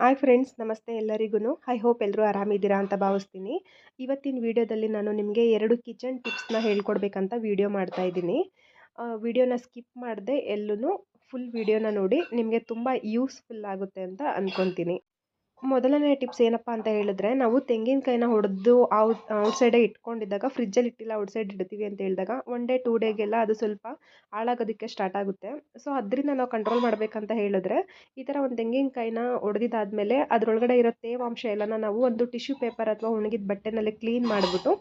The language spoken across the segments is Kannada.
ಹಾಯ್ ಫ್ರೆಂಡ್ಸ್ ನಮಸ್ತೆ ಎಲ್ಲರಿಗೂ ಐ ಹೋಪ್ ಎಲ್ಲರೂ ಆರಾಮಿದ್ದೀರಾ ಅಂತ ಭಾವಿಸ್ತೀನಿ. ಇವತ್ತಿನ ವಿಡಿಯೋದಲ್ಲಿ ನಾನು ನಿಮಗೆ ಎರಡು ಕಿಚನ್ ಟಿಪ್ಸ್ನ ಹೇಳ್ಕೊಡ್ಬೇಕಂತ ವಿಡಿಯೋ ಮಾಡ್ತಾ ಇದ್ದೀನಿ. ವಿಡಿಯೋನ ಸ್ಕಿಪ್ ಮಾಡದೆ ಎಲ್ಲೂ ಫುಲ್ ವಿಡಿಯೋನ ನೋಡಿ ನಿಮಗೆ ತುಂಬ ಯೂಸ್ಫುಲ್ ಆಗುತ್ತೆ ಅಂತ ಅಂದ್ಕೊತೀನಿ ಮೊದಲನೇ ಟಿಪ್ಸ್ ಏನಪ್ಪ ಅಂತ ಹೇಳಿದ್ರೆ, ನಾವು ತೆಂಗಿನಕಾಯಿನ ಹೊಡೆದು ಔಟ್ ಔಟ್ಸೈಡೇ ಇಟ್ಕೊಂಡಿದ್ದಾಗ ಫ್ರಿಜ್ಜಲ್ಲಿ ಇಟ್ಟಿಲ್ಲ ಔಟ್ಸೈಡ್ ಇಡ್ತೀವಿ ಅಂತ ಹೇಳಿದಾಗ ಒನ್ ಡೇ ಟೂ ಡೇಗೆಲ್ಲ ಅದು ಸ್ವಲ್ಪ ಹಾಳಾಗೋದಕ್ಕೆ ಸ್ಟಾರ್ಟ್ ಆಗುತ್ತೆ. ಸೊ ಅದರಿಂದ ನಾವು ಕಂಟ್ರೋಲ್ ಮಾಡಬೇಕಂತ ಹೇಳಿದ್ರೆ, ಈ ಥರ ಒಂದು ತೆಂಗಿನಕಾಯಿನ ಹೊಡೆದಿದ್ದಾದಮೇಲೆ ಅದರೊಳಗಡೆ ಇರೋ ತೇವಾಂಶ ಎಲ್ಲನ ನಾವು ಒಂದು ಟಿಶ್ಯೂ ಪೇಪರ್ ಅಥವಾ ಒಣಗಿದ ಬಟ್ಟೆನಲ್ಲಿ ಕ್ಲೀನ್ ಮಾಡಿಬಿಟ್ಟು,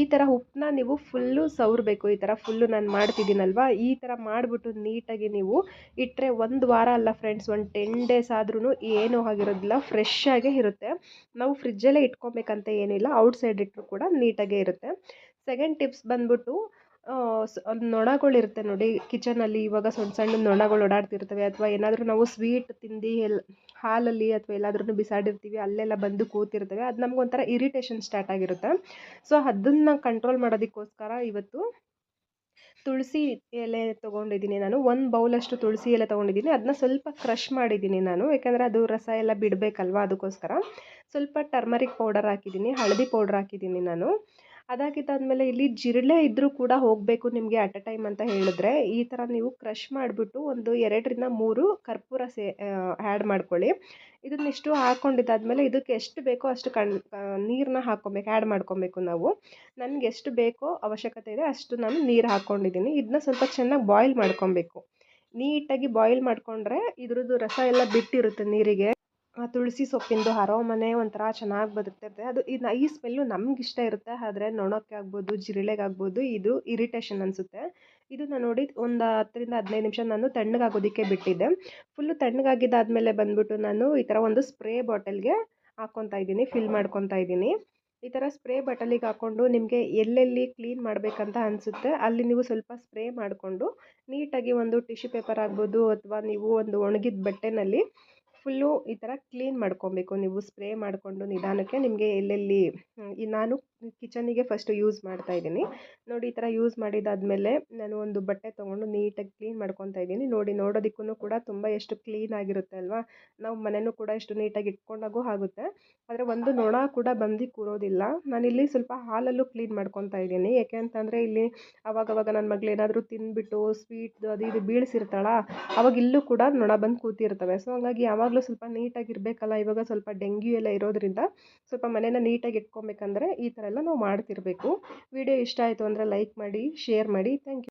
ಈ ಥರ ಉಪ್ಪನ್ನ ನೀವು ಫುಲ್ಲು ಸವರಬೇಕು. ಈ ಥರ ಫುಲ್ಲು ನಾನು ಮಾಡ್ತಿದ್ದೀನಲ್ವಾ? ಈ ಥರ ಮಾಡಿಬಿಟ್ಟು ನೀಟಾಗಿ ನೀವು ಇಟ್ಟರೆ ಒಂದು ವಾರ ಅಲ್ಲ ಫ್ರೆಂಡ್ಸ್ ಒಂದು ಟೆನ್ ಡೇಸ್ ಆದ್ರೂ ಏನೂ ಆಗಿರೋದಿಲ್ಲ ಫ್ರೆಶ್ ಆಗೇ ಇರುತ್ತೆ. ನಾವು ಫ್ರಿಜ್ಜಲ್ಲೇ ಇಟ್ಕೊಬೇಕಂತ ಏನಿಲ್ಲ ಔಟ್ಸೈಡ್ ಇಟ್ಟರು ಕೂಡ ನೀಟಾಗೇ ಇರುತ್ತೆ. ಸೆಕೆಂಡ್ ಟಿಪ್ಸ್ ಬಂದ್ಬಿಟ್ಟು ನೊಣಗಳಿರುತ್ತೆ ನೋಡಿ ಕಿಚನಲ್ಲಿ ಇವಾಗ ಸಣ್ಣ ಸಣ್ಣ ನೊಣಗಳು ಓಡಾಡ್ತಿರ್ತವೆ ಅಥವಾ ಏನಾದರೂ ನಾವು ಸ್ವೀಟ್ ತಿಂದು ಎಲ್, ಹಾಲಲ್ಲಿ ಅಥವಾ ಎಲ್ಲಾದ್ರೂ ಬಿಸಾಡಿರ್ತೀವಿ, ಅಲ್ಲೆಲ್ಲ ಬಂದು ಕೂತಿರ್ತವೆ, ಅದು ನಮಗೊಂಥರ ಇರಿಟೇಷನ್ ಸ್ಟಾರ್ಟ್ ಆಗಿರುತ್ತೆ. ಸೊ ಅದನ್ನು ಕಂಟ್ರೋಲ್ ಮಾಡೋದಕ್ಕೋಸ್ಕರ ಇವತ್ತು ತುಳಸಿ ಎಲೆ ತೊಗೊಂಡಿದ್ದೀನಿ ನಾನು. ಒಂದು ಬೌಲಷ್ಟು ತುಳಸಿ ಎಲೆ ತೊಗೊಂಡಿದ್ದೀನಿ. ಅದನ್ನ ಸ್ವಲ್ಪ ಕ್ರಷ್ ಮಾಡಿದ್ದೀನಿ ನಾನು. ಯಾಕಂದರೆ ಅದು ರಸ ಎಲ್ಲ ಬಿಡಬೇಕಲ್ವ ಅದಕ್ಕೋಸ್ಕರ. ಸ್ವಲ್ಪ ಟರ್ಮರಿಕ್ ಪೌಡರ್ ಹಾಕಿದ್ದೀನಿ, ಹಳದಿ ಪೌಡ್ರ್ ಹಾಕಿದ್ದೀನಿ ನಾನು. ಅದಾಗಿದ್ದಾದಮೇಲೆ ಇಲ್ಲಿ ಜಿರಳೆ ಇದ್ದರೂ ಕೂಡ ಹೋಗಬೇಕು ನಿಮಗೆ ಅಟ್ ಅ ಟೈಮ್ ಅಂತ ಹೇಳಿದ್ರೆ. ಈ ಥರ ನೀವು ಕ್ರಷ್ ಮಾಡಿಬಿಟ್ಟು ಒಂದು ಎರಡರಿಂದ ಮೂರು ಕರ್ಪೂರ ಸೇ ಆ್ಯಡ್ ಮಾಡ್ಕೊಳ್ಳಿ. ಇದನ್ನಿಷ್ಟು ಹಾಕ್ಕೊಂಡಿದ್ದಾದ್ಮೇಲೆ ಇದಕ್ಕೆ ಎಷ್ಟು ಬೇಕೋ ಅಷ್ಟು ಕಣ್ ನೀರನ್ನ ಹಾಕ್ಕೊಬೇಕು ಆ್ಯಡ್ ಮಾಡ್ಕೊಬೇಕು ನಾವು. ನನಗೆ ಎಷ್ಟು ಬೇಕೋ ಅವಶ್ಯಕತೆ ಇದೆ ಅಷ್ಟು ನಾನು ನೀರು ಹಾಕ್ಕೊಂಡಿದ್ದೀನಿ. ಇದನ್ನ ಸ್ವಲ್ಪ ಚೆನ್ನಾಗಿ ಬಾಯ್ಲ್ ಮಾಡ್ಕೊಬೇಕು. ನೀಟಾಗಿ ಬಾಯ್ಲ್ ಮಾಡಿಕೊಂಡ್ರೆ ಇದ್ರದ್ದು ರಸ ಎಲ್ಲ ಬಿಟ್ಟಿರುತ್ತೆ ನೀರಿಗೆ. ತುಳಸಿ ಸೊಪ್ಪಿಂದು ಅರೋಮನೆ ಒಂಥರ ಚೆನ್ನಾಗಿ ಬದುಕ್ತಿರುತ್ತೆ ಅದು ಇದು ಈ ಸ್ಮೆಲ್ಲು ಇಷ್ಟ ಇರುತ್ತೆ. ಆದರೆ ನೊಣಕ್ಕೆ ಆಗ್ಬೋದು ಜಿರಳೆಗಾಗ್ಬೋದು ಇದು ಇರಿಟೇಷನ್ ಅನಿಸುತ್ತೆ. ಇದನ್ನು ನೋಡಿ ಒಂದು ಹತ್ತರಿಂದ ಹದಿನೈದು ನಿಮಿಷ ನಾನು ತಣ್ಣಗಾಗೋದಕ್ಕೆ ಬಿಟ್ಟಿದ್ದೆ. ಫುಲ್ಲು ತಣ್ಣಗಾಗಿದ್ದಾದಮೇಲೆ ಬಂದ್ಬಿಟ್ಟು ನಾನು ಈ ಥರ ಒಂದು ಸ್ಪ್ರೇ ಬಾಟಲ್ಗೆ ಹಾಕ್ಕೊತಾ ಇದ್ದೀನಿ ಫಿಲ್ ಮಾಡ್ಕೊತಾ ಇದ್ದೀನಿ. ಈ ಥರ ಸ್ಪ್ರೇ ಬಾಟಲಿಗೆ ಹಾಕ್ಕೊಂಡು ನಿಮಗೆ ಎಲ್ಲೆಲ್ಲಿ ಕ್ಲೀನ್ ಮಾಡಬೇಕಂತ ಅನಿಸುತ್ತೆ, ಅಲ್ಲಿ ನೀವು ಸ್ವಲ್ಪ ಸ್ಪ್ರೇ ಮಾಡಿಕೊಂಡು ನೀಟಾಗಿ ಒಂದು ಟಿಶ್ಯೂ ಪೇಪರ್ ಆಗ್ಬೋದು ಅಥವಾ ನೀವು ಒಂದು ಒಣಗಿದ ಬಟ್ಟೆನಲ್ಲಿ ಫುಲ್ಲು ಈ ಥರ ಕ್ಲೀನ್ ಮಾಡ್ಕೊಬೇಕು. ನೀವು ಸ್ಪ್ರೇ ಮಾಡಿಕೊಂಡು ನಿಧಾನಕ್ಕೆ ನಿಮಗೆ ಎಲ್ಲೆಲ್ಲಿ ನಾನು ಕಿಚನಿಗೆ ಫಸ್ಟು ಯೂಸ್ ಮಾಡ್ತಾ ಇದ್ದೀನಿ. ನೋಡಿ ಈ ಥರ ಯೂಸ್ ಮಾಡಿದಾದಮೇಲೆ ನಾನು ಒಂದು ಬಟ್ಟೆ ತೊಗೊಂಡು ನೀಟಾಗಿ ಕ್ಲೀನ್ ಮಾಡ್ಕೊತಾ ಇದ್ದೀನಿ. ನೋಡಿ ನೋಡೋದಕ್ಕೂ ಕೂಡ ತುಂಬ ಎಷ್ಟು ಕ್ಲೀನ್ ಆಗಿರುತ್ತೆ ಅಲ್ವಾ? ನಾವು ಮನೆಯೂ ಕೂಡ ಎಷ್ಟು ನೀಟಾಗಿ ಇಟ್ಕೊಂಡಾಗೂ ಆಗುತ್ತೆ. ಆದರೆ ಒಂದು ನೊಣ ಕೂಡ ಬಂದು ಕೂರೋದಿಲ್ಲ. ನಾನಿಲ್ಲಿ ಸ್ವಲ್ಪ ಹಾಲಲ್ಲೂ ಕ್ಲೀನ್ ಮಾಡ್ಕೊತಾ ಇದ್ದೀನಿ. ಯಾಕೆ ಅಂತಂದರೆ ಇಲ್ಲಿ ಅವಾಗವಾಗ ನನ್ನ ಮಗಳು ಏನಾದರೂ ತಿಂದುಬಿಟ್ಟು ಸ್ವೀಟ್ದು ಅದು ಇದು ಬೀಳಿಸಿರ್ತಾಳ? ಅವಾಗ ಇಲ್ಲೂ ಕೂಡ ನೊಣ ಬಂದು ಕೂತಿರ್ತವೆ. ಸೊ ಹಂಗಾಗಿ ಯಾವಾಗಲೂ ಸ್ವಲ್ಪ ನೀಟಾಗಿ ಇರಬೇಕಲ್ಲ, ಇವಾಗ ಸ್ವಲ್ಪ ಡೆಂಗ್ಯೂ ಎಲ್ಲ ಇರೋದ್ರಿಂದ ಸ್ವಲ್ಪ ಮನೇನ ನೀಟಾಗಿ ಇಟ್ಕೊಬೇಕಂದ್ರೆ ಈ ಥರ ಎಲ್ಲ ನಾವು ಮಾಡ್ತಿರಬೇಕು. ವಿಡಿಯೋ ಇಷ್ಟ ಆಯಿತು ಅಂದರೆ ಲೈಕ್ ಮಾಡಿ, ಶೇರ್ ಮಾಡಿ. Thank you.